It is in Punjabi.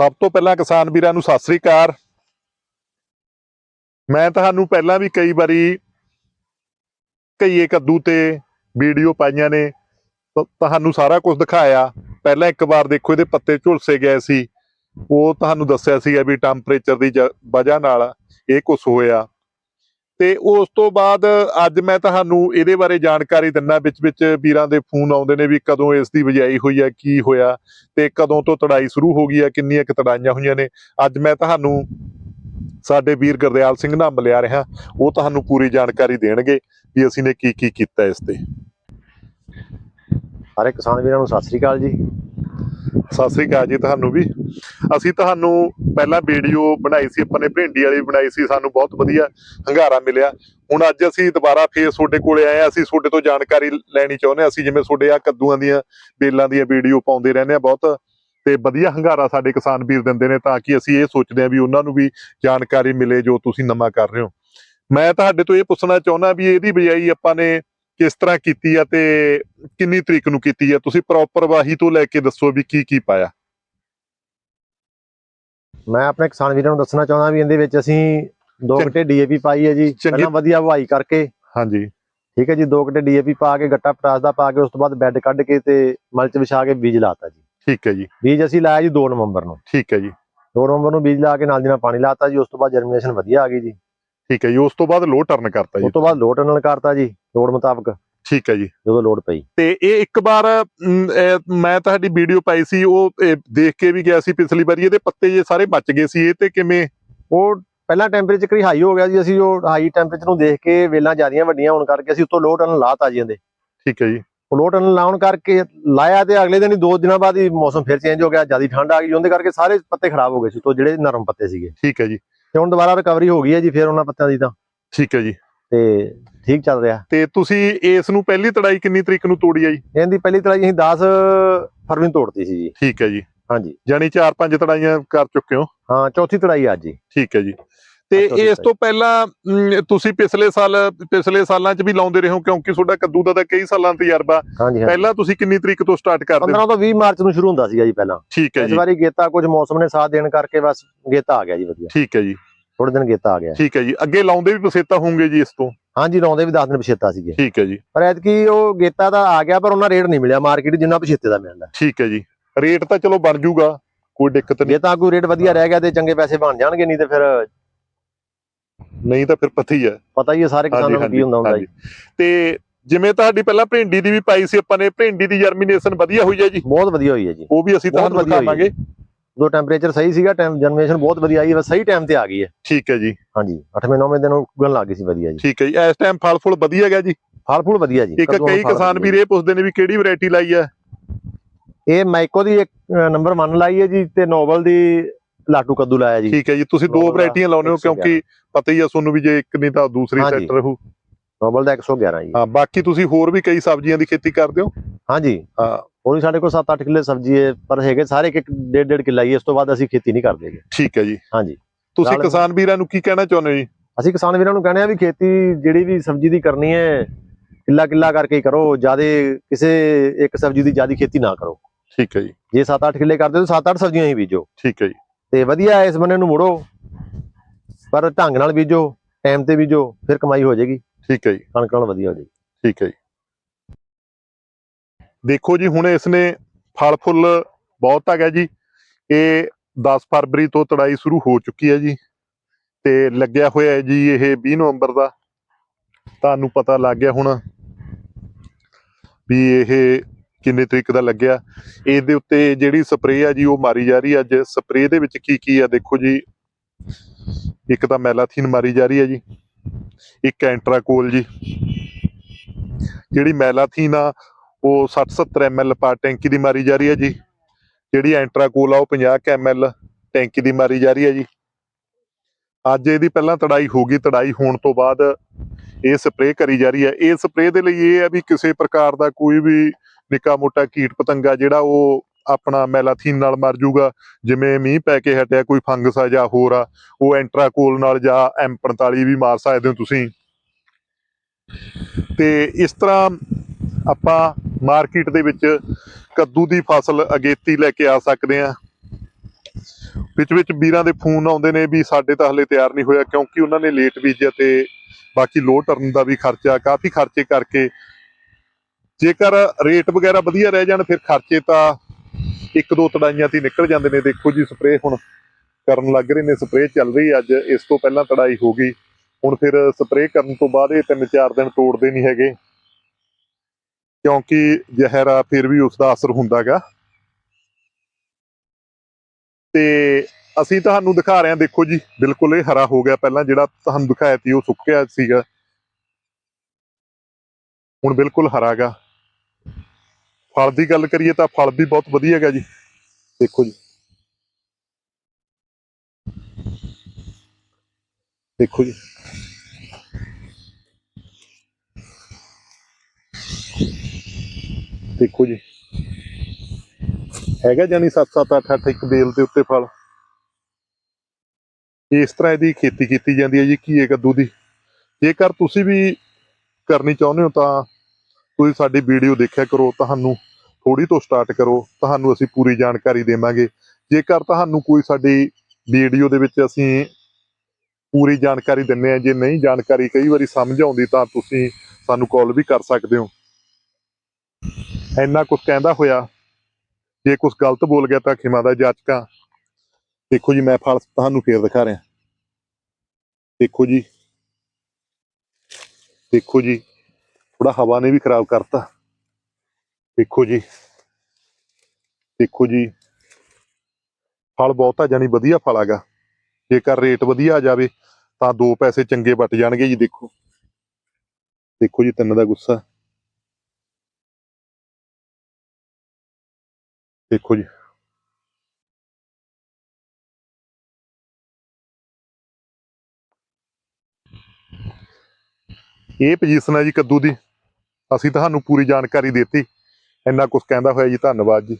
ਸਭ ਤੋਂ ਪਹਿਲਾਂ ਕਿਸਾਨ ਵੀਰਾਂ ਨੂੰ ਸਤਿ ਸ੍ਰੀ ਅਕਾਲ। ਮੈਂ ਤੁਹਾਨੂੰ ਪਹਿਲਾਂ ਵੀ ਕਈ ਵਾਰੀ ਕਈਏ ਕੱਦੂ ਤੇ ਵੀਡੀਓ ਪਾਈਆਂ ਨੇ ਤੁਹਾਨੂੰ ਸਾਰਾ ਕੁਝ ਦਿਖਾਇਆ। ਪਹਿਲਾਂ ਇੱਕ ਵਾਰ ਦੇਖੋ, ਇਹਦੇ ਪੱਤੇ ਝੁਲਸੇ ਗਏ ਸੀ। ਉਹ ਤੁਹਾਨੂੰ ਦੱਸਿਆ ਸੀਗਾ ਵੀ ਟੈਂਪਰੇਚਰ ਦੀ ਜ- ਵਜ੍ਹਾ ਨਾਲ ਇਹ ਕੁਝ ਹੋਇਆ। ਤੇ ਉਸ ਤੋਂ ਬਾਅਦ ਅੱਜ ਮੈਂ ਤੁਹਾਨੂੰ ਇਹਦੇ ਬਾਰੇ ਜਾਣਕਾਰੀ ਦਿੰਨਾ ਵਿੱਚ ਵਿੱਚ ਵੀਰਾਂ ਦੇ ਫੋਨ ਆਉਂਦੇ ਨੇ ਵੀ ਕਦੋਂ ਇਸ ਦੀ ਵਜਾਈ ਹੋਈ ਹੈ, ਕੀ ਹੋਇਆ ਤੇ ਕਦੋਂ ਤੋਂ ਤੜਾਈ ਸ਼ੁਰੂ ਹੋ ਗਈ ਹੈ, ਕਿੰਨੀਆਂ ਕੁ ਤੜਾਈਆਂ ਹੋਈਆਂ ਨੇ। ਅੱਜ ਮੈਂ ਤੁਹਾਨੂੰ ਸਾਡੇ ਵੀਰ ਗੁਰਦਿਆਲ ਸਿੰਘ ਨਾਲ ਮਿਲਿਆ ਰਿਹਾ, ਉਹ ਤੁਹਾਨੂੰ ਪੂਰੀ ਜਾਣਕਾਰੀ ਦੇਣਗੇ ਵੀ ਅਸੀਂ ਨੇ ਕੀ ਕੀ ਕੀਤਾ ਇਸ ਤੇ। ਸਾਰੇ ਕਿਸਾਨ ਵੀਰਾਂ ਨੂੰ ਸਤਿ ਸ੍ਰੀ ਅਕਾਲ ਜੀ। ਸਤਿ ਸ੍ਰੀ ਅਕਾਲ ਜੀ ਤੁਹਾਨੂੰ ਵੀ। ਅਸੀਂ ਤੁਹਾਨੂੰ ਪਹਿਲਾਂ ਵੀਡੀਓ ਬਣਾਈ ਸੀ, ਆਪਾਂ ਨੇ ਭਿੰਡੀ ਵਾਲੀ ਬਣਾਈ ਸੀ, ਸਾਨੂੰ ਬਹੁਤ ਵਧੀਆ ਹੰਗਾਰਾ ਮਿਲਿਆ। ਹੁਣ ਅੱਜ ਅਸੀਂ ਦੁਬਾਰਾ ਫੇਰ ਤੁਹਾਡੇ ਕੋਲੇ ਆਏ ਹਾਂ, ਅਸੀਂ ਤੁਹਾਡੇ ਤੋਂ ਜਾਣਕਾਰੀ ਲੈਣੀ ਚਾਹੁੰਦੇ ਹਾਂ। ਅਸੀਂ ਜਿਵੇਂ ਤੁਹਾਡੇ ਆ ਕੱਦੂਆਂ ਦੀਆਂ ਬੇਲਾਂ ਦੀਆਂ ਵੀਡੀਓ ਪਾਉਂਦੇ ਰਹਿੰਦੇ ਆ ਬਹੁਤ, ਤੇ ਵਧੀਆ ਹੰਗਾਰਾ ਸਾਡੇ ਕਿਸਾਨ ਵੀਰ ਦਿੰਦੇ ਨੇ ਤਾਂ ਕਿ ਅਸੀਂ ਇਹ ਸੋਚਦੇ ਹਾਂ ਵੀ ਉਹਨਾਂ ਨੂੰ ਵੀ ਜਾਣਕਾਰੀ ਮਿਲੇ ਜੋ ਤੁਸੀਂ ਨਵਾਂ ਕਰ ਰਹੇ ਹੋ। ਮੈਂ ਤੁਹਾਡੇ ਤੋਂ ਇਹ ਪੁੱਛਣਾ ਚਾਹੁੰਦਾ ਵੀ ਇਹਦੀ ਬਜਾਈ ਆਪਾਂ ਨੇ ਕਿਸ ਤਰ੍ਹਾਂ ਕੀਤੀ ਆ ਤੇ ਕਿੰਨੀ ਤਰੀਕ ਨੂੰ ਕੀਤੀ ਆ? ਤੁਸੀਂ ਪ੍ਰੋਪਰ ਵਾਹੀ ਤੋਂ ਲੈ ਕੇ ਦੱਸੋ ਵੀ ਕੀ ਕੀ ਪਾਇਆ? ਮੈਂ ਆਪਣੇ ਕਿਸਾਨ ਵੀਰਾਂ ਨੂੰ ਦੱਸਣਾ ਚਾਹੁੰਦਾ ਵੀ ਇਹਦੇ ਵਿੱਚ ਅਸੀਂ ਦੋ ਚੰਗ- ਘੰਟੇ ਡੀਏਪੀ ਪਾਈ ਹੈ ਜੀ। ਪਹਿਲਾਂ ਵਧੀਆ ਵਹਾਈ ਕਰਕੇ। ਹਾਂਜੀ। ਠੀਕ ਹੈ ਜੀ ਦੋ ਘੰਟੇ ਡੀਏਪੀ ਪਾ ਕੇ ਗੱਟਾ ਪਟਾਸ ਦਾ ਪਾ ਕੇ ਉਸ ਤੋਂ ਬਾਅਦ ਬੈੱਡ ਕੱਢ ਕੇ ਤੇ ਮਲਚ ਵਿਛਾ ਕੇ ਬੀਜ ਲਾਤਾ ਜੀ। ਠੀਕ ਹੈ ਜੀ। ਬੀਜ ਅਸੀਂ ਲਾਇਆ ਜੀ 2 ਨਵੰਬਰ ਨੂੰ। ਠੀਕ ਹੈ ਜੀ। 2 ਨਵੰਬਰ ਨੂੰ ਬੀਜ ਲਾ ਕੇ ਨਾਲ ਦੀ ਨਾਲ ਪਾਣੀ ਲਾਤਾ ਜੀ ਉਸ ਤੋਂ ਬਾਅਦ ਜਰਮੀਨੇਸ਼ਨ ਵਧੀਆ ਆ ਗਈ ਜੀ। ਠੀਕ ਹੈ ਜੀ ਉਸ ਤੋਂ ਬਾਅਦ ਲੋ ਟਰਨ ਕਰਤਾ ਜੀ। ਉਸ ਤੋਂ ਬਾਅਦ ਲੋਡ ਟਨਲ ਕਰਤਾ ਜੀ ਲੋਡ ਮੁਤਾਬਕ। ਠੀਕ ਹੈ ਜੀ। ਜਦੋਂ ਲੋਡ ਪਈ। ਤੇ ਇਹ ਇੱਕ ਵਾਰ ਮੈਂ ਤੁਹਾਡੀ ਵੀਡੀਓ ਪਾਈ ਸੀ ਉਹ ਦੇਖ ਕੇ ਵੀ ਗਿਆ ਸੀ ਪਿਛਲੀ ਵਾਰੀ ਇਹਦੇ ਪੱਤੇ ਜੇ ਸਾਰੇ ਬਚ ਗਏ ਸੀ ਇਹ ਤੇ ਕਿਵੇਂ? ਉਹ ਪਹਿਲਾਂ ਟੈਂਪਰੇਚਰ ਕਰੀ ਹਾਈ ਹੋ ਗਿਆ ਜੀ ਅਸੀਂ ਉਹ ਹਾਈ ਟੈਂਪਰੇਚਰ ਨੂੰ ਦੇਖ ਕੇ ਵੇਲਾਂ ਜਿਆਦੀਆਂ ਵੱਡੀਆਂ ਹੋਣ ਕਰਕੇ ਅਸੀਂ ਉੱਤੋਂ ਲੋਡ ਟਨਲ ਲਾਤਾ ਜੀ ਇਹਦੇ। ਠੀਕ ਹੈ ਜੀ। ਉਹ ਲੋਡ ਟਨਲ ਲਾਉਣ ਕਰਕੇ ਲਾਇਆ ਤੇ ਅਗਲੇ ਦਿਨ ਹੀ ਦੋ ਦਿਨਾਂ ਬਾਅਦ ਹੀ ਮੌਸਮ ਫਿਰ ਚੇਂਜ ਹੋ ਗਿਆ ਜ਼ਿਆਦਾ ਠੰਡ ਆ ਗਈ ਉਹਦੇ ਕਰਕੇ ਸਾਰੇ ਪੱਤੇ ਖਰਾਬ ਹੋ ਗਏ ਸੀ ਤੋਂ ਜਿਹੜੇ ਨਰਮ ਪੱਤੇ ਸੀਗੇ। ਠੀਕ ਹੈ ਜੀ। ਤੇ ਹੁਣ ਦੁਬਾਰਾ ਰਿਕਵਰੀ ਹੋ ਗਈ ਹੈ ਜੀ ਫਿਰ ਉਹਨਾਂ ਪੱਤਿਆਂ ਦੀ ਤਾਂ। ਠੀਕ ਹੈ ਜੀ। ਤੇ ਠੀਕ ਚੱਲ ਰਿਹਾ। ਤੇ ਤੁਸੀਂ ਇਸ ਨੂੰ ਪਹਿਲੀ ਤੜਾਈ ਕਿੰਨੀ ਤਰੀਕ ਨੂੰ ਤੋੜੀ ਆ ਜੀ? ਇਹਦੀ ਪਹਿਲੀ ਤੜਾਈ ਅਸੀਂ 10 ਫਰਵਰੀ ਨੂੰ ਤੋੜਤੀ ਸੀ ਜੀ। ਠੀਕ ਹੈ ਜੀ। ਹਾਂਜੀ। ਜਾਨੀ 4-5 ਤੜਾਈਆਂ ਕਰ ਚੁੱਕੇ ਹੋ? ਹਾਂ ਚੌਥੀ ਤੜਾਈ ਅੱਜ ਜੀ ਠੀਕ ਹੈ ਜੀ। ਤੇ ਇਸ ਤੋਂ ਪਹਿਲਾਂ ਤੁਸੀਂ ਪਿਛਲੇ ਸਾਲ ਪਿਛਲੇ ਸਾਲਾਂ 'ਚ ਵੀ ਲਾਉਂਦੇ ਰਹੇ ਹੋ ਕਿਉਂਕਿ ਤੁਹਾਡਾ ਕੱਦੂ ਦਾ ਤਾਂ ਕਈ ਸਾਲਾਂ ਦਾ ਤਜਰਬਾ। ਪਹਿਲਾਂ ਤੁਸੀਂ ਕਿੰਨੀ ਤਰੀਕ ਤੋਂ ਸਟਾਰਟ ਕਰਦੇ ਹੋ 15 ਤੋਂ 20 ਮਾਰਚ ਨੂੰ ਸ਼ੁਰੂ ਹੁੰਦਾ ਸੀਗਾ ਜੀ ਪਹਿਲਾਂ। ਠੀਕ ਹੈ ਇਸ ਜੀ। ਵਾਰੀ ਗੇਤਾ ਕੁਝ ਮੌਸਮ ਨੇ ਸਾਥ ਦੇਣ ਕਰਕੇ ਬਸ ਗੇਤਾ ਆ ਗਿਆ ਜੀ ਵਧੀਆ। ਠੀਕ ਹੈ ਜੀ। ਥੋੜੇ ਦਿਨ ਗੇਤਾ ਆ ਗਿਆ। ਠੀਕ ਹੈ ਜੀ। ਅੱਗੇ ਲਾਉਂਦੇ ਵੀ ਪਸੇਤਾ ਹੋਣਗੇ ਜੀ ਇਸ ਤੋਂ? ਹਾਂਜੀ ਲਾਉਂਦੇ ਵੀ 10 ਦਿਨ ਪਛੇਤਾ ਸੀਗੇ। ਠੀਕ ਹੈ ਜੀ। ਪਰ ਐਤਕੀ ਉਹ ਗੇਤਾ ਦਾ ਆ ਗਿਆ ਪਰ ਉਹਨਾਂ ਰੇਟ ਨਹੀਂ ਮਿਲਿਆ ਮਾਰਕੀਟ ਜਿੰਨਾ ਪਛੇਤੇ ਦਾ ਮਿਲਦਾ। ਠੀਕ ਹੈ ਜੀ। ਰੇਟ ਤਾਂ ਚਲੋ ਬਣ ਜੂਗਾ ਕੋਈ ਦਿੱਕਤ ਨਹੀਂ। ਜੇ ਤਾਂ ਕੋਈ ਰੇਟ ਵਧੀਆ ਰਹਿ ਗਿਆ ਤੇ ਚੰਗੇ ਪੈਸੇ ਬਣ ਜਾਣਗੇ ਨਹੀਂ ਤੇ ਫਿਰ ਨਹੀਂ ਤਾਂ ਫਿਰ ਪਤਾ ਹੀ ਹੈ। ਪਤਾ ਹੀ ਹੈ ਸਾਰੇ ਕਿਸਾਨਾਂ ਨੂੰ ਕੀ ਹੁੰਦਾ ਹੁੰਦਾ ਜੀ। ਤੇ ਜਿਵੇਂ ਤੁਹਾਡੀ ਪਹਿਲਾਂ ਭਿੰਡੀ ਦੀ ਵੀ ਪਾਈ ਸੀ ਆਪਾਂ ਨੇ ਭਿੰਡੀ ਦੀ ਜਰਮੀਨੇਸ਼ਨ ਵਧੀਆ ਹੋਈ ਹੈ ਜੀ? ਬਹੁਤ ਵਧੀਆ ਹੋਈ ਹੈ ਜੀ। ਉਹ ਵੀ ਅਸੀਂ ਤੁਹਾਨੂੰ ਦਿਖਾਵਾਂਗੇ। ਦੋ ਟੈਂਪਰੇਚਰ ਸਹੀ ਸੀਗਾ ਟਾਈਮ ਜਨਰੇਸ਼ਨ ਬਹੁਤ ਵਧੀਆ ਆਈ ਹੈ ਬਸ ਸਹੀ ਟਾਈਮ ਤੇ ਆ ਗਈ ਹੈ। ਠੀਕ ਹੈ ਜੀ। ਹਾਂਜੀ 8ਵੇਂ 9ਵੇਂ ਦਿਨ ਉਗਣ ਲੱਗ ਗਈ ਸੀ ਵਧੀਆ ਜੀ। ਠੀਕ ਹੈ ਜੀ। ਇਸ ਟਾਈਮ ਫਲ ਫੁੱਲ ਵਧੀਆ ਗਿਆ ਜੀ? ਫਲ ਫੁੱਲ ਵਧੀਆ ਜੀ। ਇੱਕ ਕਈ ਕਿਸਾਨ ਵੀਰ ਇਹ ਪੁੱਛਦੇ ਨੇ ਵੀ ਕਿਹੜੀ ਵੈਰਾਈਟੀ ਲਾਈ ਹੈ? ਇਹ ਮਾਈਕੋ ਦੀ ਇੱਕ ਨੰਬਰ 1 ਲਾਈ ਹੈ ਜੀ ਤੇ ਨੋਬਲ ਦੀ ਲਾਟੂ ਕੱਦੂ ਲਾਇਆ ਜੀ। ਠੀਕ ਹੈ ਜੀ। ਤੁਸੀਂ ਦੋ ਵੈਰਾਈਟੀਆਂ ਲਾਉਂਦੇ ਹੋ 111 ਕਿਉਂਕਿ ਪਤਾ ਹੀ ਆ ਤੁਹਾਨੂੰ ਵੀ ਜੇ ਇੱਕ ਨਹੀਂ ਤਾਂ ਦੂਸਰੀ। ਸੈੱਟ ਰਹੂ। ਨੋਬਲ ਦਾ 111 ਜੀ। ਹਾਂ ਬਾਕੀ ਤੁਸੀਂ ਹੋਰ ਵੀ ਕਈ ਸਬਜ਼ੀਆਂ ਦੀ ਖੇਤੀ ਕਰਦੇ ਹੋ? ਹਾਂਜੀ। ਹਾਂ। ਵੀ ਸਾਡੇ ਕੋਲ 7-8 ਕਿੱਲੇ ਸਬਜ਼ੀ ਹੈ ਪਰ ਹੈਗੇ ਸਾਰੇ ਇੱਕ 1.5 ਕਿੱਲਾ ਹੀ ਇਸ ਤੋਂ ਬਾਅਦ ਅਸੀਂ ਖੇਤੀ ਨਹੀਂ ਕਰਦੇ ਗੇ। ਠੀਕ ਹੈ ਜੀ। ਹਾਂਜੀ। ਤੁਸੀਂ ਕਿਸਾਨ ਵੀਰਾਂ ਨੂੰ ਕੀ ਕਹਿਣਾ ਚਾਹੁੰਦੇ ਹੋ ਜੀ? ਅਸੀਂ ਕਿਸਾਨ ਵੀਰਾਂ ਨੂੰ ਕਹਿੰਦੇ ਆ ਵੀ ਖੇਤੀ ਜਿਹੜੀ ਵੀ ਸਬਜ਼ੀ ਦੀ ਕਰਨੀ ਹੈ ਕਿੱਲਾ ਕਿੱਲਾ ਕਰਕੇ ਹੀ ਕਰੋ ਜਿਆਦੇ ਕਿਸੇ ਇੱਕ ਸਬਜ਼ੀ ਦੀ ਜਿਆਦੀ ਖੇਤੀ ਨਾ ਕਰੋ। ਠੀਕ ਹੈ ਜੀ। ਜੇ 7-8 ਕਿੱਲੇ ਕਰਦੇ ਹੋ ਤਾਂ 7-8 ਸਬਜ਼ੀਆਂ ਹੀ ਬੀਜੋ। ਠੀਕ ਹੈ ਜੀ। ਤੇ ਵਧੀਆ ਇਸ ਬੰਨੇ ਨੂੰ ਮੁੜੋ ਪਰ ਢੰਗ ਨਾਲ ਬੀਜੋ ਟਾਈਮ ਤੇ ਬੀਜੋ ਫਿਰ ਕਮਾਈ ਹੋ ਜਾਏਗੀ। ਠੀਕ ਹੈ ਜੀ। ਕਣਕ ਨਾਲ ਵਧੀਆ ਹੋ ਜਾਏਗੀ। ਠੀਕ ਹੈ ਜੀ। ਦੇਖੋ ਜੀ, ਹੁਣ ਇਸ ਨੇ ਫਲ ਫੁੱਲ ਬਹੁਤ ਆ ਗਿਆ ਜੀ। ਇਹ 10 ਫਰਵਰੀ ਤੋਂ ਤੜਾਈ ਸ਼ੁਰੂ ਹੋ ਚੁੱਕੀ ਹੈ ਜੀ। ਤੇ ਲੱਗਿਆ ਹੋਇਆ ਹੈ ਜੀ ਇਹ 20 ਨਵੰਬਰ ਦਾ। ਤੁਹਾਨੂੰ ਪਤਾ ਲੱਗ ਗਿਆ ਹੁਣ ਵੀ ਇਹ ਕਿੰਨੇ ਤਰੀਕ ਦਾ ਲੱਗਿਆ। ਇਹਦੇ ਉੱਤੇ ਜਿਹੜੀ ਸਪਰੇਅ ਆ ਜੀ, ਉਹ ਮਾਰੀ ਜਾ ਰਹੀ ਹੈ। ਅੱਜ ਸਪਰੇਅ ਦੇ ਵਿੱਚ ਕੀ ਕੀ ਆ ਦੇਖੋ ਜੀ। ਇੱਕ ਤਾਂ ਮੈਲਾਥੀਨ ਮਾਰੀ ਜਾ ਰਹੀ ਹੈ ਜੀ। ਇੱਕ ਐਂਟਰਾਕੋਲ ਜੀ। ਜਿਹੜੀ ਮੈਲਾਥੀਨ ਆ ਉਹ 60-70 ml ਪਰ ਟੈਂਕੀ ਦੀ ਮਾਰੀ ਜਾ ਰਹੀ ਹੈ ਜੀ। ਜਿਹੜੀ ਐਂਟਰਾਕੋਲ ਆ ਉਹ 50 ml ਟੈਂਕੀ ਦੀ ਮਾਰੀ ਜਾ ਰਹੀ ਹੈ ਜੀ। ਅੱਜ ਇਹਦੀ ਪਹਿਲਾਂ ਤੜਾਈ ਹੋ ਗਈ, ਤੜਾਈ ਹੋਣ ਤੋਂ ਬਾਅਦ ਇਹ ਸਪਰੇਅ ਕਰੀ ਜਾ ਰਹੀ ਹੈ। ਇਹ ਸਪਰੇਅ ਦੇ ਲਈ ਇਹ ਹੈ ਵੀ ਕਿਸੇ ਪ੍ਰਕਾਰ ਦਾ ਕੋਈ ਵੀ ਨਿੱਕਾ ਮੋਟਾ ਕੀਟ ਪਤੰਗਾ ਜਿਹੜਾ ਉਹ ਆਪਣਾ ਮੈਲਾਥੀਨ ਨਾਲ ਮਰ ਜਾਊਗਾ ਜਿਵੇਂ ਮੀਂਹ ਪੈ ਕੇ ਹਟਿਆ ਕੋਈ ਫੰਗਸ ਆ ਜਾਂ ਹੋਰ ਆ, ਉਹ ਐਂਟਰਾਕੋਲ ਨਾਲ ਜਾਂ M45 ਵੀ ਮਾਰ ਸਕਦੇ ਹੋ ਤੁਸੀਂ। ਤੇ ਇਸ ਤਰ੍ਹਾਂ ਆਪਾਂ ਮਾਰਕੀਟ ਦੇ ਵਿੱਚ ਕੱਦੂ ਦੀ ਫਸਲ ਅਗੇਤੀ ਲੈ ਕੇ ਆ ਸਕਦੇ ਆ। ਵਿੱਚ ਵਿੱਚ ਵੀਰਾਂ ਦੇ ਫੋਨ ਆਉਂਦੇ ਨੇ ਵੀ ਸਾਡੇ ਤਾਂ ਹਲੇ ਤਿਆਰ ਨਹੀਂ ਹੋਇਆ ਕਿਉਂਕਿ ਉਹਨਾਂ ਨੇ ਲੇਟ ਬੀਜਿਆ ਤੇ ਬਾਕੀ ਲੋ ਟਰਨ ਦਾ ਵੀ ਖਰਚਾ, ਕਾਫੀ ਖਰਚੇ ਕਰਕੇ ਜੇਕਰ ਰੇਟ ਵਗੈਰਾ ਵਧੀਆ ਰਹਿ ਜਾਣ ਫਿਰ ਖਰਚੇ ਤਾਂ ਇੱਕ ਦੋ ਤੜਾਈਆਂ ਤੇ ਨਿਕਲ ਜਾਂਦੇ ਨੇ। ਦੇਖੋ ਜੀ ਸਪਰੇਅ ਹੁਣ ਕਰਨ ਲੱਗ ਰਹੇ ਨੇ ਸਪਰੇਅ ਚੱਲ ਰਹੀ ਅੱਜ, ਇਸ ਤੋਂ ਪਹਿਲਾਂ ਤੜਾਈ ਹੋ ਗਈ। ਹੁਣ ਫਿਰ ਸਪਰੇਅ ਕਰਨ ਤੋਂ ਬਾਅਦ ਇਹ ਤਿੰਨ ਚਾਰ ਦਿਨ ਤੋੜਦੇ ਨਹੀਂ ਹੈਗੇ। ਕਿਉਂਕਿ ਜ਼ਹਿਰ ਆ, ਫਿਰ ਵੀ ਉਸ ਦਾ ਅਸਰ ਹੁੰਦਾਗਾ। ਤੇ ਅਸੀਂ ਤੁਹਾਨੂੰ ਦਿਖਾ ਰਹੇ ਹਾਂ, ਦੇਖੋ ਜੀ, ਬਿਲਕੁਲ ਇਹ ਹਰਾ ਹੋ ਗਿਆ। ਪਹਿਲਾਂ ਜਿਹੜਾ ਤੁਹਾਨੂੰ ਦਿਖਾਇਆ ਸੀ, ਉਹ ਸੁੱਕਿਆ ਸੀਗਾ। ਹੁਣ ਬਿਲਕੁਲ ਹਰਾਗਾ। ਫਲ ਦੀ ਗੱਲ ਕਰੀਏ ਤਾਂ ਫਲ ਵੀ ਬਹੁਤ ਵਧੀਆ ਹੈਗਾ ਜੀ। ਦੇਖੋ ਜੀ। ਦੇਖੋ ਜੀ। ਦੇਖੋ ਜੀ। ਹੈਗਾ ਜਾਨੀ 7-7 8-8 ਇੱਕ ਬੇਲ ਦੇ ਉੱਤੇ ਫਲ। ਇਸ ਤਰ੍ਹਾਂ ਇਹਦੀ ਖੇਤੀ ਕੀਤੀ ਜਾਂਦੀ ਹੈ ਜੀ, ਘੀਏ, ਕੱਦੂ ਦੀ। ਜੇਕਰ ਤੁਸੀਂ ਵੀ ਕਰਨੀ ਚਾਹੁੰਦੇ ਹੋ ਤਾਂ ਤੁਸੀਂ ਸਾਡੀ ਵੀਡੀਓ ਦੇਖਿਆ ਕਰੋ, ਤੁਹਾਨੂੰ ਥੋੜੀ ਤੋਂ ਸਟਾਰਟ ਕਰੋ, ਤੁਹਾਨੂੰ ਅਸੀਂ ਪੂਰੀ ਜਾਣਕਾਰੀ ਦੇਵਾਂਗੇ। ਜੇਕਰ ਤੁਹਾਨੂੰ ਕੋਈ ਸਾਡੀ ਵੀਡੀਓ ਦੇ ਵਿੱਚ ਅਸੀਂ ਪੂਰੀ ਜਾਣਕਾਰੀ ਦਿੰਨੇ ਆ ਜੇ ਨਹੀਂ ਜਾਣਕਾਰੀ ਕਈ ਵਾਰੀ ਸਮਝ ਆਉਂਦੀ ਤਾਂ ਤੁਸੀਂ ਸਾਨੂੰ ਕਾਲ ਵੀ ਕਰ ਸਕਦੇ ਹੋ। ਇੰਨਾ ਕੁਝ ਕਹਿੰਦਾ ਹੋਇਆ, ਜੇ ਕੁਝ ਗਲਤ ਬੋਲ ਗਿਆ ਤਾਂ ਖਿਮਾ ਦਾ ਜਾਚਕਾਂ। ਦੇਖੋ ਜੀ, ਮੈਂ ਫਲ ਤੁਹਾਨੂੰ ਫੇਰ ਦਿਖਾ ਰਿਹਾ। ਦੇਖੋ ਜੀ। ਦੇਖੋ ਜੀ ਥੋੜਾ ਹਵਾ ਨੇ ਵੀ ਖਰਾਬ ਕਰਤਾ। ਦੇਖੋ ਜੀ। ਦੇਖੋ ਜੀ। ਫਲ ਬਹੁਤਾ ਜਾਨੀ ਵਧੀਆ ਫਲ ਹੈਗਾ। ਜੇਕਰ ਰੇਟ ਵਧੀਆ ਆ ਜਾਵੇ, ਤਾਂ ਦੋ ਪੈਸੇ ਚੰਗੇ ਵੱਟ ਜਾਣਗੇ ਜੀ, ਦੇਖੋ। ਦੇਖੋ ਜੀ, ਤਿੰਨ ਦਾ ਗੁੱਸਾ। ਦੇਖੋ ਜੀ ਇਹ ਪੋਜੀਸ਼ਨ ਹੈ ਜੀ ਕੱਦੂ ਦੀ, ਅਸੀਂ ਤੁਹਾਨੂੰ ਪੂਰੀ ਜਾਣਕਾਰੀ ਦਿੱਤੀ। ਇੰਨਾ ਕੁਝ ਕਹਿੰਦਾ ਹੋਇਆ ਜੀ, ਧੰਨਵਾਦ ਜੀ।